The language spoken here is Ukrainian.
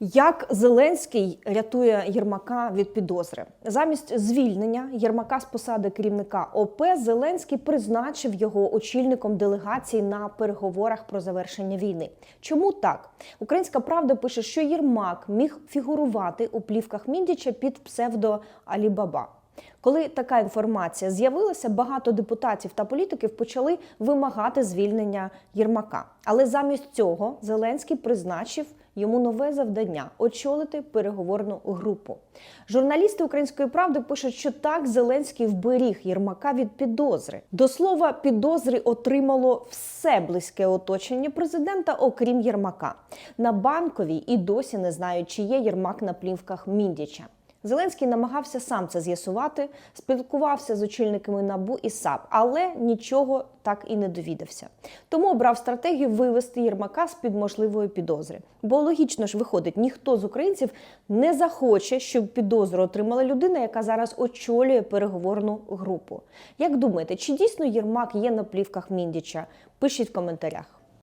Як Зеленський рятує Єрмака від підозри замість звільнення Єрмака з посади керівника ОП Зеленський призначив його очільником делегації на переговорах про завершення війни. Чому так? Українська правда пише, що Єрмак міг фігурувати у плівках Міндіча під псевдо Алібаба. Коли така інформація з'явилася, багато депутатів та політиків почали вимагати звільнення Єрмака. Але замість цього Зеленський призначив йому нове завдання очолити переговорну групу. Журналісти української правди пишуть, що так Зеленський вберіг Єрмака від підозри. До слова, підозри отримало все близьке оточення президента, окрім Єрмака. На банковій і досі не знають, чи є Єрмак на плівках Міндіча. Зеленський намагався сам це з'ясувати, спілкувався з очільниками НАБУ і САП, але нічого так і не довідався. Тому обрав стратегію вивести Єрмака з під можливої підозри. Бо логічно ж виходить, ніхто з українців не захоче, щоб підозру отримала людина, яка зараз очолює переговорну групу. Як думаєте, чи дійсно Єрмак є на плівках Міндіча? Пишіть в коментарях.